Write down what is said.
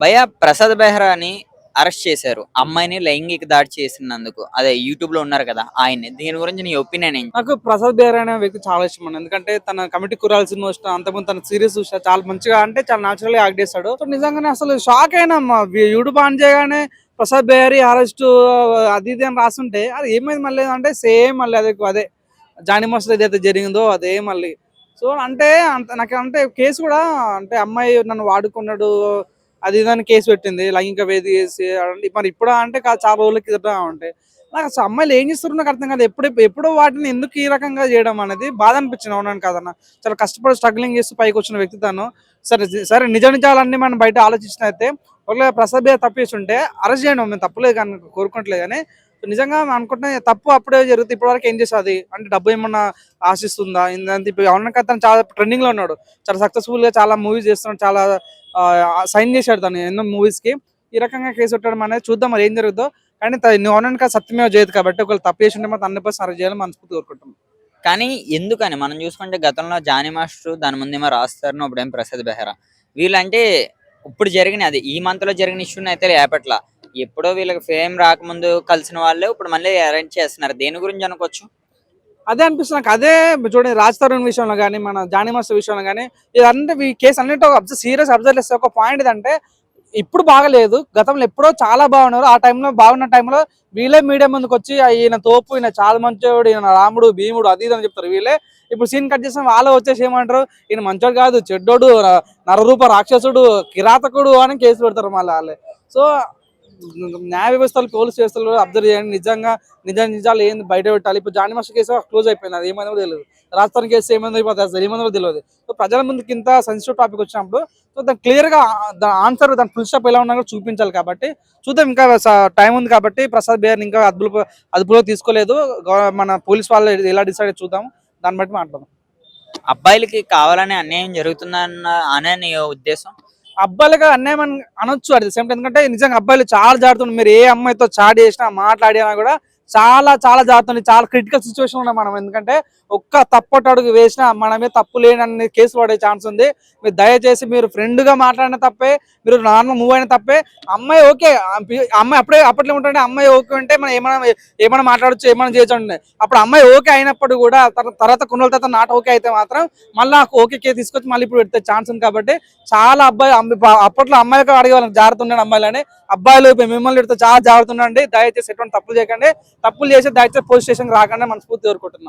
భయ ప్రసాద్ బెహ్రాని అరెస్ట్ చేశారు. అమ్మాయిని లైంగిక దాడి చేసినందుకు. అదే యూట్యూబ్లో ఉన్నారు కదా ఆయన దీని గురించి నీ ఒపీనియన్ ఏంటి? నాకు ప్రసాద్ బేర్ అనే వ్యక్తి చాలా ఇష్టం అండి. ఎందుకంటే తన కమిటీ కురాల సినిమా చూసిన అంతకుముందు తన సిరీస్ చూసిన చాలా మంచిగా అంటే చాలా న్యాచురల్గా యాక్ట్ చేస్తాడు. సో నిజంగానే అసలు షాక్ అయినా యూట్యూబ్ ఆన్ చేయగానే ప్రసాద్ బేహరి అరెస్ట్ అది ఇది అని రాస్తుంటే అది ఏమైంది మళ్ళీ? అంటే సేమ్ మళ్ళీ అదే అదే జానీ మస్త్ ఏదైతే జరిగిందో అదే మళ్ళీ. సో అంటే అంత నాకు అంటే కేసు కూడా అంటే అమ్మాయి నన్ను వాడుకున్నాడు. అది ఇదని కేసు పెట్టింది లైంగిక వేది చేసి మరి ఇప్పుడు అంటే కాదు చాలా రోజుల కిందట ఉంటే. నాకు అసలు అమ్మాయిలు ఏం చేస్తారో నాకు అర్థం కాదు. ఎప్పుడు ఎప్పుడు వాటిని ఎందుకు ఈ రకంగా చేయడం అనేది బాధ అనిపించింది. అవునని కాదన్న. చాలా కష్టపడి స్ట్రగ్లింగ్ చేస్తూ పైకి వచ్చిన వ్యక్తి తను. సరే సరే నిజ నిజాలన్నీ మనం బయట ఆలోచించినైతే ఒకవేళ ప్రసాద్ బియ్య తప్పేసి ఉంటే అరెస్ట్ చేయడం. మేము తప్పులేదు కానీ కోరుకోవట్లేదు కానీ సో నిజంగా అనుకుంటే తప్పు అప్పుడే జరుగుతుంది. ఇప్పటివరకు ఏం చేస్తుంది అంటే డబ్బు ఏమన్నా ఆశిస్తుందా? ఇందంతా ఇప్పుడు అవునా చాలా ట్రెండింగ్లో ఉన్నాడు. చాలా సక్సెస్ఫుల్గా చాలా మూవీస్ చేస్తున్నాడు. చాలా సైన్ చేశాడు తను ఎన్నో మూవీస్కి. ఈ రకంగా కేసు పెట్టడం అనేది చూద్దాం మరి ఏం జరుగుతుందో కానీ త- నువ్వు అవునని సత్యమే చేయదు కాబట్టి ఒకవేళ తప్పు చేసి ఉంటే మాత్రం హండ్రెడ్ పర్సెంట్ అరెస్ట్ చేయాలని మనస్ఫూర్తి కోరుకుంటాం కానీ ఎందుకని? మనం చూసుకుంటే గతంలో జానీ మాస్టర్ దాని ముందేమో రాస్తారని ఇప్పుడేం ప్రసాద్ బెహ్రా. వీళ్ళంటే ఇప్పుడు జరిగిన అది ఈ మంత్లో జరిగిన ఇష్యూని అయితే లేపట్ల ఎప్పుడో వీళ్ళకి ఫేమ్ రాకముందు కలిసిన వాళ్ళే ఇప్పుడు మళ్ళీ అరేంజ్ చేస్తున్నారు. దేని గురించి అనుకోవచ్చు? అదే అనిపిస్తుంది నాకు. అదే చూడండి రాజ్ తరుణ్ విషయంలో కానీ మన జానీ మాస్టర్ విషయంలో కానీ ఇదంటే ఈ కేసు అన్నిటి అబ్జర్వ్ సీరియస్ అబ్జర్వ్ చేస్తే ఒక పాయింట్ ఏంటంటే ఇప్పుడు బాగలేదు. గతంలో ఎప్పుడో చాలా బాగున్నారు. ఆ టైంలో బాగున్న టైంలో వీళ్ళే మీడియా ముందుకు వచ్చి ఈయన తోపు ఈయన చాలా మంచోడు ఈయన రాముడు భీముడు అది ఇది అని చెప్తారు వీళ్ళే. ఇప్పుడు సీన్ కట్ చేసిన వాళ్ళు వచ్చేసి ఏమంటారు? ఈయన మంచోడు కాదు చెడ్డోడు నరరూప రాక్షసుడు కిరాతకుడు అని కేసు పెడతారు మళ్ళీ వాళ్ళే. సో న్యాయ వ్యవస్థలు పోలీస్ వ్యవస్థలు అబ్జర్వ్ చేయండి. నిజంగా నిజ నిజాలు ఏంది? బయట పెట్టాలి. ఇప్పుడు జాని మాస్టర్ కేసు క్లోజ్ అయిపోయింది. అది ఏమైనా కూడా తెలియదు. రాజస్థాన్ కేసు ఏమైందో ఇప్పుడు అసలు ఏమైందో కూడా తెలియదు. సో ప్రజల ముందుకి ఇంత సెన్సిటివ్ టాపిక్ వచ్చినప్పుడు సో దాని క్లియర్గా దాని ఆన్సర్ దాని ఫుల్ స్టాప్ ఎలా ఉన్నా కూడా చూపించాలి కాబట్టి చూద్దాం. ఇంకా టైం ఉంది కాబట్టి ప్రసాద్ బేర్ని ఇంకా అదుపులో అదుపులో తీసుకోలేదు. మన పోలీస్ వాళ్ళు ఎలా డిసైడ్ చూద్దాం. దాన్ని బట్టి మాట్లాడదాం. అబ్బాయిలకి కావాలనే అన్యాయం జరుగుతుందన్న అనే ఉద్దేశం? అబ్బాయిలుగా అన్యాయం అని అనొచ్చు అట్ సేమ్ ఎందుకంటే నిజంగా అబ్బాయిలు చాలా జాగ్రత్త మీరు ఏ అమ్మాయితో చాట్ చేసినా మాట్లాడినా కూడా చాలా చాలా జాగ్రత్త చాలా క్రిటికల్ సిచ్యువేషన్ ఉన్నాం మనం. ఎందుకంటే ఒక్క తప్పటి అడుగు వేసినా మనమే తప్పు లేనని కేసు పడే ఛాన్స్ ఉంది. మీరు దయచేసి మీరు ఫ్రెండ్గా గా మాట్లాడిన తప్పే మీరు నార్మల్ మూవ్ అయిన తప్పే. అమ్మాయి ఓకే అమ్మాయి అప్పుడే అప్పట్లో ఉంటుంటే అమ్మాయి ఓకే ఉంటే మనం ఏమైనా ఏమైనా మాట్లాడచ్చు ఏమైనా చేయొచ్చు అప్పుడు అమ్మాయి ఓకే అయినప్పుడు కూడా తర్వాత కొన్ని రోజుల తర్వాత నాట్ ఓకే అయితే మాత్రం మళ్ళీ ఓకే కే తీసుకొచ్చి మళ్ళీ ఇప్పుడు పెడితే ఛాన్స్ ఉంది కాబట్టి చాలా అబ్బాయి అప్పట్లో అమ్మాయిలకు అడిగే వాళ్ళకి జాగ్రత్త ఉండండి అమ్మాయిలని. అబ్బాయిలు మిమ్మల్ని పెడితే చాలా జాగ్రత్త ఉండండి. దయచేసి ఎటువంటి తప్పులు చేయకండి. తప్పులు చేసి దయచేసి పోలీస్ స్టేషన్ రాకుండా మనస్ఫూర్తి కోరుకుంటున్నాం.